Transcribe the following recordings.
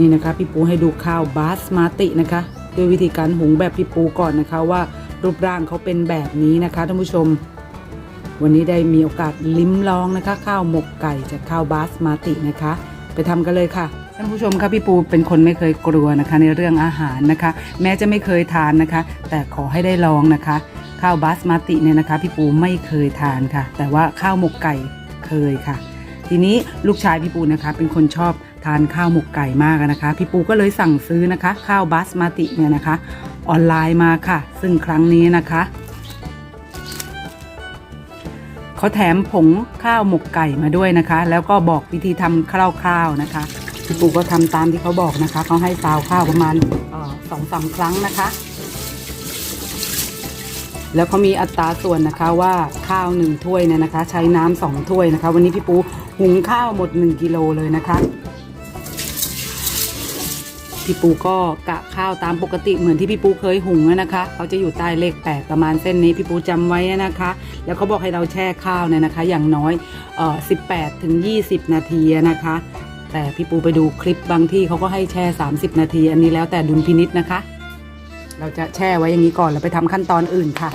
นี่นะคะพี่ปูให้ดูข้าวบาสมาตินะคะด้วยวิธีการหุงแบบพี่ปูก่อนนะคะว่ารูปร่างเขาเป็นแบบนี้นะคะท่านผู้ชม วันนี้ได้มีโอกาสลิ้มลองนะคะ ข้าวหมกไก่จากข้าวบาสมาตินะคะ ไปทำกันเลยค่ะท่านผู้ชมคะพี่ปูเป็นคนไม่เคยกลัวนะคะ ในเรื่องอาหารนะคะ แม้จะไม่เคยทานนะคะ แต่ขอให้ได้ลองนะคะ ข้าวบาสมาติเนี่ยนะคะ พี่ปูไม่เคยทานค่ะ แต่ว่าข้าวหมกไก่เคยค่ะ ทีนี้ลูกชายพี่ปูนะคะ เป็นคนชอบ ทานข้าวหมกไก่มากนะคะ พี่ปูก็เลยสั่งซื้อนะคะ ข้าวบาสมาติเนี่ยนะคะ ออนไลน์มาค่ะ ซึ่งครั้งนี้นะคะเขาแถมผงข้าวหมกไก่มาด้วยนะคะ แล้วก็บอกวิธีทำคร่าวๆนะคะพี่ปูก็ทำตามที่เขาบอกนะคะเขาให้ซาวข้าวประมาณสองสามครั้งนะคะ แล้วเขามีอัตราส่วนนะคะว่าข้าวหนึ่งถ้วยเนี่ยนะคะ ใช้น้ำสองถ้วยนะคะ วันนี้พี่ปูหุงข้าวหมด 1กิโลเลยนะคะ พี่ปูก็กะข้าวตามปกติเหมือนที่พี่ปูเคยหุงอะนะคะเขาจะอยู่ใต้เลขแปดประมาณเส้นนี้พี่ปูจำไว้นะคะ แล้วเขาบอกให้เราแช่ข้าวเนี่ยนะคะ อย่างน้อยเอ่อ18ถึง20นาทีนะคะ แต่พี่ปูไปดูคลิปบางที่เขาก็ให้แช่ 30 นาที อันนี้แล้วแต่ดุลพินิษนะคะ เราจะแช่ไว้อย่างนี้ก่อนแล้วไปทำขั้นตอนอื่นค่ะ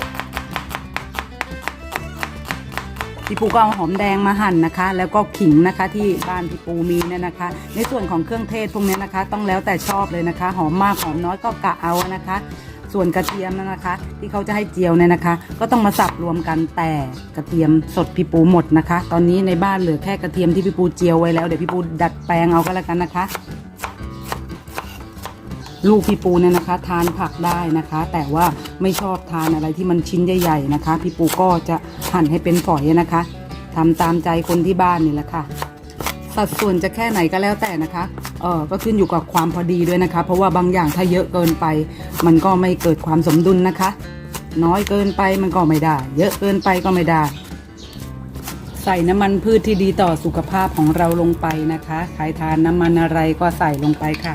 พี่ปูก็เอาหอมแดงมาหั่นนะคะ แล้วก็ขิงนะคะที่บ้านพี่ปูมีเนี่ยนะคะ ในส่วนของเครื่องเทศพวกนี้นะคะ ต้องแล้วแต่ชอบเลยนะคะ หอมมากหอมน้อยก็กะเอานะคะ ส่วนกระเทียมนะคะ ที่เขาจะให้เจียวเนี่ยนะคะ ก็ต้องมาสับรวมกันแต่กระเทียมสดพี่ปูหมดนะคะ ตอนนี้ในบ้านเหลือแค่กระเทียมที่พี่ปูเจียวไว้แล้วเดี๋ยวพี่ปูดัดแปลงเอาก็แล้วกันนะคะลูกพี่ปูเนี่ยนะคะ ทานผักได้นะคะ แต่ว่าไม่ชอบทานอะไรที่มันชิ้นใหญ่ ๆนะคะ พี่ปูก็จะ หั่นให้เป็นฝอยนะคะทำตามใจคนที่บ้านนี่แหละค่ะ สัดส่วนจะแค่ไหนก็แล้วแต่นะคะเออก็ขึ้นอยู่กับความพอดีด้วยนะคะ เพราะว่าบางอย่างถ้าเยอะเกินไป มันก็ไม่เกิดความสมดุลนะคะ น้อยเกินไปมันก็ไม่ได้ เยอะเกินไปก็ไม่ได้ ใส่น้ำมันพืชที่ดีต่อสุขภาพของเราลงไปนะคะใครทานน้ำมันอะไรก็ใส่ลงไปค่ะ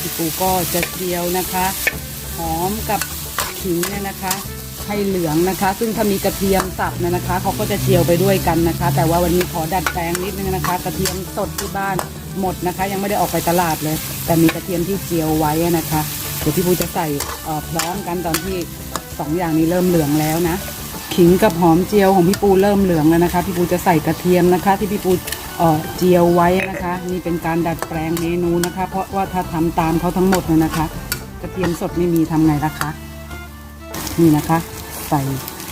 พี่ปูก็จะเจียวนะคะ อมกับขิงเนี่ยนะคะให้เหลืองนะคะ ซึ่งถ้ามีกระเทียมสับเนี่ยนะคะเขาก็จะเจียวไปด้วยกันนะคะ แต่ว่าวันนี้ขอดัดแปลงนิดนึงนะคะ กระเทียมสดที่บ้านหมดนะคะ ยังไม่ได้ออกไปตลาดเลย แต่มีกระเทียมที่เจียวไว้นะคะเดี๋ยวพี่ปูจะใส่พร้อมกันตอนที่สองอย่างนี้เริ่มเหลืองแล้วนะขิงกับหอมเจียวของพี่ปูเริ่มเหลืองแล้วนะคะ พี่ปูจะใส่กระเทียมนะคะ ที่พี่ปูเอ่อเจียวไว้นะคะ นี่เป็นการดัดแปลงเมนูนะคะ เพราะว่าถ้าทำตามเขาทั้งหมดเลยนะคะ กระเทียมสดไม่มีทำไงล่ะคะ นี่นะคะ ใส่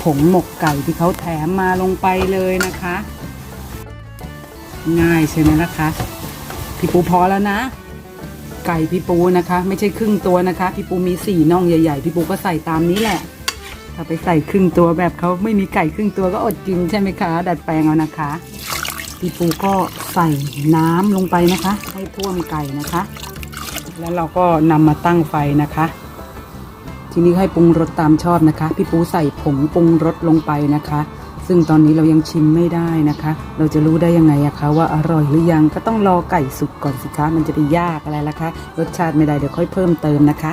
ผงหมกไก่ที่เขาแถมมาลงไปเลยนะคะ ง่ายใช่ไหมล่ะคะพี่ปูพอแล้วนะ ไก่พี่ปูนะคะ ไม่ใช่ครึ่งตัวนะคะ พี่ปูมีสี่น่องใหญ่ ๆ พี่ปูก็ใส่ตามนี้แหละ ถ้าไปใส่ครึ่งตัวแบบเขาไม่มีไก่ครึ่งตัวก็อดกินใช่ไหมคะ ดัดแปลงเอานะคะพี่ปูก็ใส่น้ำลงไปนะคะ ให้ท่วมไก่นะคะ แล้วเราก็นำมาตั้งไฟนะคะ ทีนี้ให้ปรุงรสตามชอบนะคะ พี่ปูใส่ผงปรุงรสลงไปนะคะ ซึ่งตอนนี้เรายังชิมไม่ได้นะคะ เราจะรู้ได้ยังไงอะคะว่าอร่อยหรือยังก็ต้องรอไก่สุกก่อนสิคะมันจะไปยากอะไรล่ะคะ รสชาติไม่ได้เดี๋ยวค่อยเพิ่มเติมนะคะ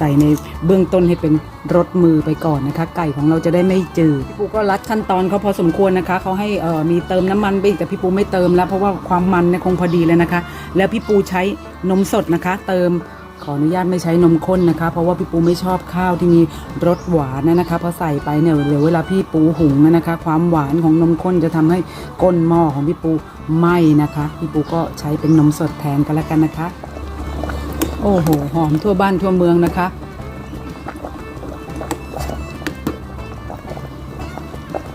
ใส่ในเบื้องต้นให้เป็นรสมือไปก่อนนะคะ ไก่ของเราจะได้ไม่จืดพี่ปูก็รัดขั้นตอนเขาพอสมควรนะคะเขาให้เอ่อมีเติมน้ำมันไปอีกแต่พี่ปูไม่เติมแล้วเพราะว่าความมันเนี่ยคงพอดีเลยนะคะ แล้วพี่ปูใช้นมสดนะคะ เติมขออนุญาตไม่ใช้นมข้นนะคะ เพราะว่าพี่ปูไม่ชอบข้าวที่มีรสหวานนะคะพอใส่ไปเนี่ยเดี๋ยวเวลาพี่ปูหุงนะคะ ความหวานของนมข้นจะทำให้ก้นหม้อของพี่ปูไหม้นะคะ พี่ปูก็ใช้เป็นนมสดแทนกันแล้วกันนะคะ โอ้โห หอมทั่วบ้านทั่วเมืองนะคะ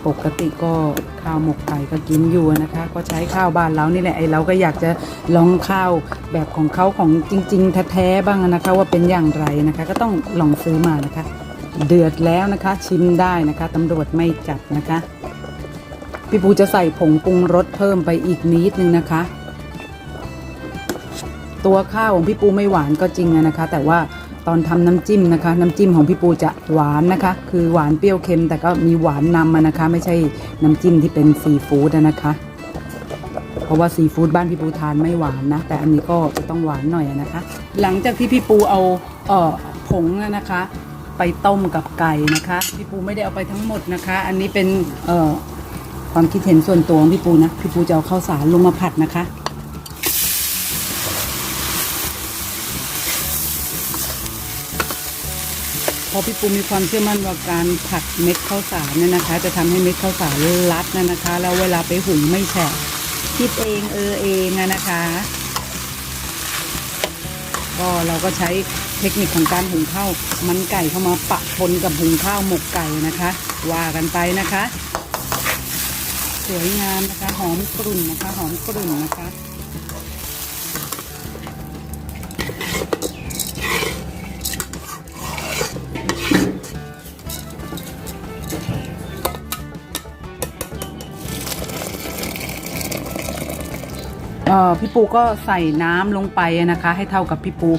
ปกติก็ข้าวหมกไก่ก็กินอยู่นะคะ ก็ใช้ข้าวบ้านเรานี่แหละไอเราก็อยากจะลองข้าวแบบของเขาของจริงๆแท้ๆบ้างนะคะ ว่าเป็นอย่างไรนะคะ ก็ต้องลองซื้อมานะคะ เดือดแล้วนะคะ ชิมได้นะคะตำรวจไม่จับนะคะ พี่ปูจะใส่ผงปรุงรสเพิ่มไปอีกนิดนึงนะคะ ตัวข้าวของพี่ปูไม่หวานก็จริงอะนะคะ แต่ว่าตอนทำน้ำจิ้มนะคะ น้ำจิ้มของพี่ปูจะหวานนะคะ คือหวานเปรี้ยวเค็ม แต่ก็มีหวานนำมานะคะ ไม่ใช่น้ำจิ้มที่เป็นซีฟู้ดนะคะ เพราะว่าซีฟู้ดบ้านพี่ปูทานไม่หวานนะ แต่อันนี้ก็จะต้องหวานหน่อยนะคะ หลังจากที่พี่ปูเอาเอ่อผงนะคะ ไปต้มกับไก่นะคะ พี่ปูไม่ได้เอาไปทั้งหมดนะคะ อันนี้เป็นเอ่อความคิดเห็นส่วนตัวของพี่ปูนะ พี่ปูจะเอาข้าวสารลงมาผัดนะคะ ราะพี่ปูมีความเชื่อมั่นว่าการผัดเม็ดข้าวสารเนี่ยนะคะ จะทำให้เม็ดข้าวสารรัดนะนะคะ แล้วเวลาไปหุงไม่แฉะคิดเองเออเองนะคะ ก็เราก็ใช้เทคนิคของการหุงข้าวมันไก่เข้ามาปะปนกับหุงข้าวหมกไก่นะคะ ว่ากันไปนะคะ สวยงามนะคะ หอมกรุ่นนะคะ หอมกรุ่นนะคะ อ่อพี่ปูก็ใส่น้ำลงไปนะคะ ให้เท่ากับพี่ปู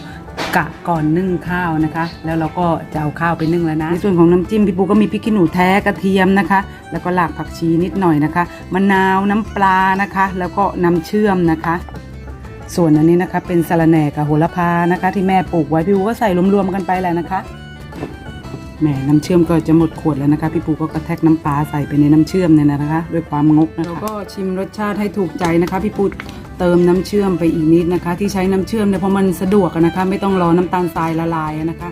กะก่อนนึ่งข้าวนะคะ แล้วเราก็จะเอาข้าวไปนึ่งแล้วนะในส่วนของน้ำจิ้มพี่ปูก็มีพริกขี้หนูแท้กระเทียมนะคะ แล้วก็หลากผักชีนิดหน่อยนะคะมะนาวน้ำปลานะคะ แล้วก็น้ำเชื่อมนะคะ ส่วนอันนี้นะคะเป็นสะระแหน่กับโหระพานะคะ ที่แม่ปลูกไว้พี่ปูก็ใส่รวมๆกันไปแหละนะคะแหมน้ำเชื่อมก็จะหมดขวดแล้วนะคะพี่ปูก็กระแทกน้ำปลาใส่ไปในน้ำเชื่อมเนี่ยนะคะ ด้วยความงกนะคะเราก็ชิมรสชาติให้ถูกใจนะคะพี่ปู เติมน้ำเชื่อมไปอีกนิดนะคะ ที่ใช้น้ำเชื่อมเนี่ยเพราะมันสะดวกนะคะ ไม่ต้องรอน้ำตาลทรายละลายนะคะ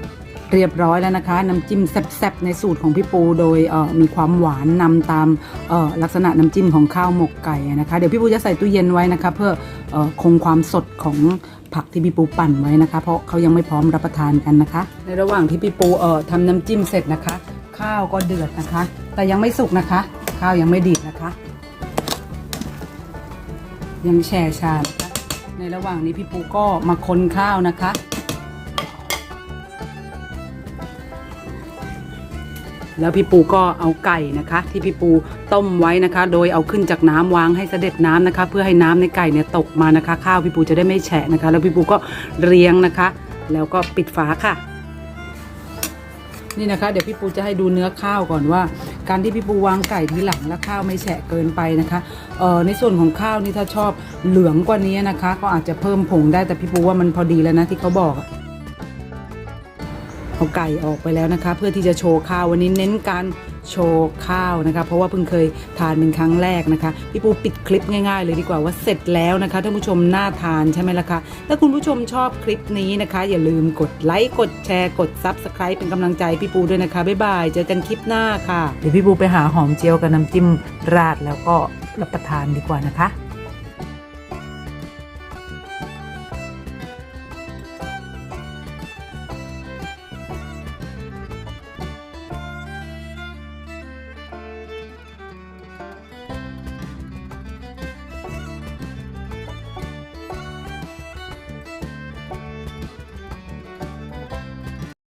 เรียบร้อยแล้วนะคะ น้ำจิ้มแซ่บๆในสูตรของพี่ปู โดยมีความหวานนำตามลักษณะน้ำจิ้มของข้าวหมกไก่นะคะเดี๋ยวพี่ปูจะใส่ตู้เย็นไว้นะคะ เพื่ออคงความสดของผักที่พี่ปูปั่นไว้นะคะ เพราะเขายังไม่พร้อมรับประทานกันนะคะ ในระหว่างที่พี่ปูเอ่อทำน้ำจิ้มเสร็จนะคะ ข้าวก็เดือดนะคะ แต่ยังไม่สุกนะคะ ข้าวยังไม่ดีดนะคะ ยังแช่ชานะคะในระหว่างนี้พี่ปูก็มาคนข้าวนะคะ แล้วพี่ปูก็เอาไก่นะคะ ที่พี่ปูต้มไว้นะคะ โดยเอาขึ้นจากน้ำวางให้เสด็จน้ำนะคะ เพื่อให้น้ำในไก่เนี่ยตกมานะคะ ข้าวพี่ปูจะได้ไม่แฉะนะคะ แล้วพี่ปูก็เรียงนะคะ แล้วก็ปิดฝาค่ะ นี่นะคะ เดี๋ยวพี่ปูจะให้ดูเนื้อข้าวก่อนว่า การที่พี่ปูวางไก่ทีหลังและข้าวไม่แฉะเกินไปนะคะเอ่อในส่วนของข้าวนี่ถ้าชอบเหลืองกว่านี้นะคะ ก็อาจจะเพิ่มผงได้แต่พี่ปูว่ามันพอดีแล้วนะที่เขาบอกอะเอาไก่ออกไปแล้วนะคะ เพื่อที่จะโชว์ข้าววันนี้เน้นการ โชว์ข้าวนะคะ เพราะว่าเพิ่งเคยทานเป็นครั้งแรกนะคะ พี่ปูปิดคลิปง่ายๆเลยดีกว่าว่าเสร็จแล้วนะคะท่านผู้ชมน่าทานใช่ไหมล่ะคะ ถ้าคุณผู้ชมชอบคลิปนี้นะคะ อย่าลืมกดไลค์กดแชร์กดซับสไครป์เป็นกำลังใจพี่ปูด้วยนะคะบ๊ายบายเจอกันคลิปหน้าค่ะเดี๋ยวพี่ปูไปหาหอมเจียวกับน้ำจิ้มราดแล้วก็รับประทานดีกว่านะคะ